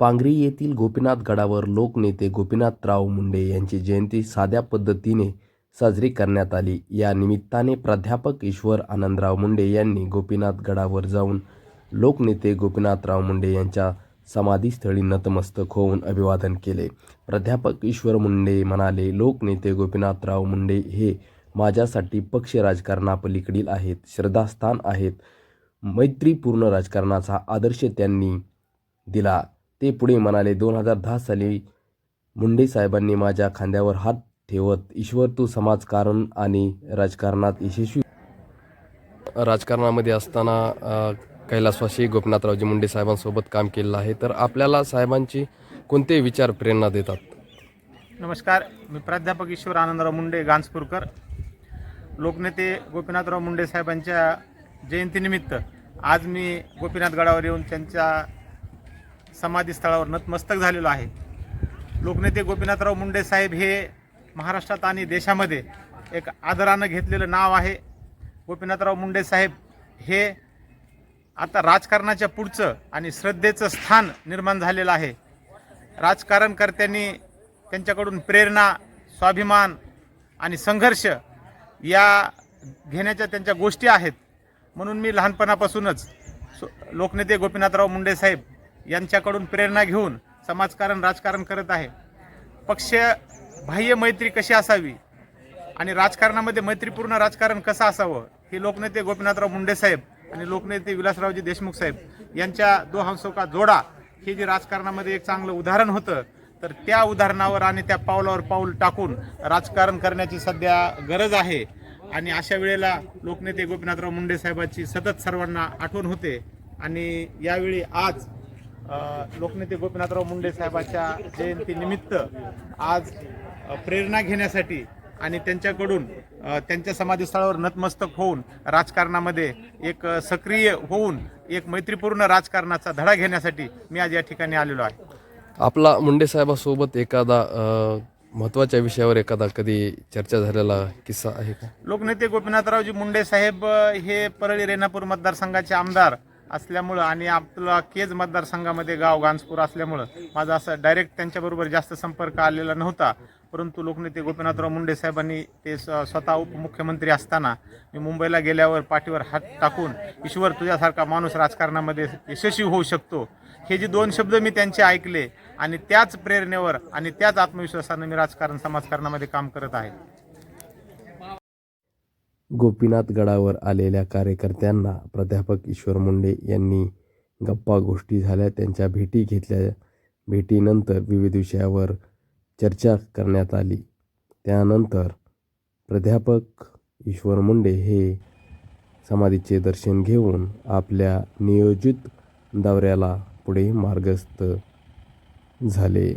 पांगरी येथील गोपीनाथ गडावर लोकनेते गोपीनाथराव मुंडे यांची जयंती साध्या पद्धतीने साजरी करण्यात आली. या निमित्ताने प्राध्यापक ईश्वर आनंदराव मुंडे यांनी गोपीनाथ गडावर जाऊन लोकनेते गोपीनाथराव मुंडे यांच्या समाधीस्थळी नतमस्तक होऊन अभिवादन केले. प्राध्यापक ईश्वर मुंडे म्हणाले लोकनेते गोपीनाथराव मुंडे हे माझ्यासाठी पक्ष राजकारणापलीकडील आहेत श्रद्धास्थान आहेत. मैत्रीपूर्ण राजकारणाचा आदर्श त्यांनी दिला. ते पुढे म्हणाले दोन हजार दहा साली मुंडे साहेबांनी माझ्या खांद्यावर हात ठेवत ईश्वर तू समाजकारण आणि राजकारणात यशस्वी राजकारणामध्ये असताना कैलासवासी गोपीनाथरावजी मुंडे साहेबांसोबत काम केलेलं आहे. तर आपल्याला साहेबांची कोणते विचार प्रेरणा देतात? नमस्कार मी प्राध्यापक ईश्वर आनंदराव मुंडे गांजपूरकर. लोकनेते गोपीनाथराव मुंडे साहेबांच्या जयंतीनिमित्त आज मी गोपीनाथ गडावर येऊन त्यांच्या समाधीस्थळावर नतमस्तक झालेलो आहे. लोकनेते गोपीनाथराव मुंडे साहेब हे महाराष्ट्रात आणि देशामध्ये एक आदरानं घेतलेलं नाव आहे. गोपीनाथराव मुंडे साहेब हे आता राजकारणाच्या पुढचं आणि श्रद्धेचं स्थान निर्माण झालेलं आहे. राजकारणकर्त्यांनी त्यांच्याकडून प्रेरणा स्वाभिमान आणि संघर्ष या घेण्याच्या त्यांच्या गोष्टी आहेत. म्हणून मी लहानपणापासूनच सो- लोकनेते गोपीनाथराव मुंडे साहेब यांच्याकडून प्रेरणा घेऊन समाजकारण राजकारण करत आहे. पक्ष बाह्य मैत्री कशी असावी आणि राजकारणामध्ये मैत्रीपूर्ण राजकारण कसं असावं हे लोकनेते गोपीनाथराव मुंडे साहेब आणि लोकनेते विलासरावजी देशमुख साहेब यांच्या दो हंसोका जोडा हे जे राजकारणामध्ये एक चांगलं उदाहरण होतं तर त्या उदाहरणावर आणि त्या पावलावर पाऊल टाकून राजकारण करण्याची सध्या गरज आहे. आणि अशा वेळेला लोकनेते गोपीनाथराव मुंडे साहेबांची सतत सर्वांना आठवण होते आणि यावेळी आज लोकनेते गोपीनाथराव मुंडे साहेबांच्या जयंतीनिमित्त आज प्रेरणा घेण्यासाठी आणि त्यांच्याकडून त्यांच्या समाधीस्थळावर नतमस्तक होऊन राजकारणामध्ये एक सक्रिय होऊन एक मैत्रीपूर्ण राजकारणाचा धडा घेण्यासाठी मी आज या ठिकाणी आलेलो आहे. आपला मुंडे साहेबासोबत एखादा अ, महत्त्वाच्या विषयावर एखादा कधी चर्चा झालेला किस्सा आहे का? लोकनेते गोपीनाथरावजी मुंडे साहेब हे परळी रेणापूर मतदारसंघाचे आमदार. असल्यामुळं आणि आपला केज मतदारसंघामध्ये गाव गांजपूर असल्यामुळं माझा असं डायरेक्ट त्यांच्याबरोबर जास्त संपर्क आलेला नव्हता. परंतु लोकनेते गोपीनाथराव मुंडे साहेबांनी ते स- स्वतः उपमुख्यमंत्री असताना मी मुंबईला गेल्यावर पाठीवर हात टाकून ईश्वर तुझ्यासारखा माणूस राजकारणामध्ये यशस्वी होऊ शकतो. हे जे दोन शब्द मी त्यांचे ऐकले आणि त्याच प्रेरणेवर आणि त्याच आत्मविश्वासानं मी राजकारण समाजकारणामध्ये काम करत आहे. गोपीनाथ गडावर आलेल्या कार्यकर्त्यांना प्राध्यापक ईश्वर मुंडे यांनी गप्पा गोष्टी झाल्या. त्यांच्या भेटी घेतल्या. भेटीनंतर विविध विषयावर चर्चा करण्यात आली. त्यानंतर प्राध्यापक ईश्वर मुंडे हे समाधीचे दर्शन घेऊन आपल्या नियोजित दौऱ्याला पुढे मार्गस्थ झाले.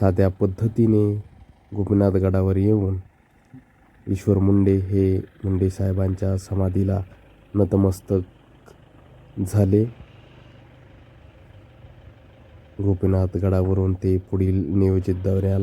साध्या पद्धतीने गोपीनाथ गडावर येऊन ईश्वर मुंडे हे मुंडे साहेबांच्या समाधीला नतमस्तक झाले. गोपीनाथ गडावरून ते पुढील नियोजित दौऱ्याला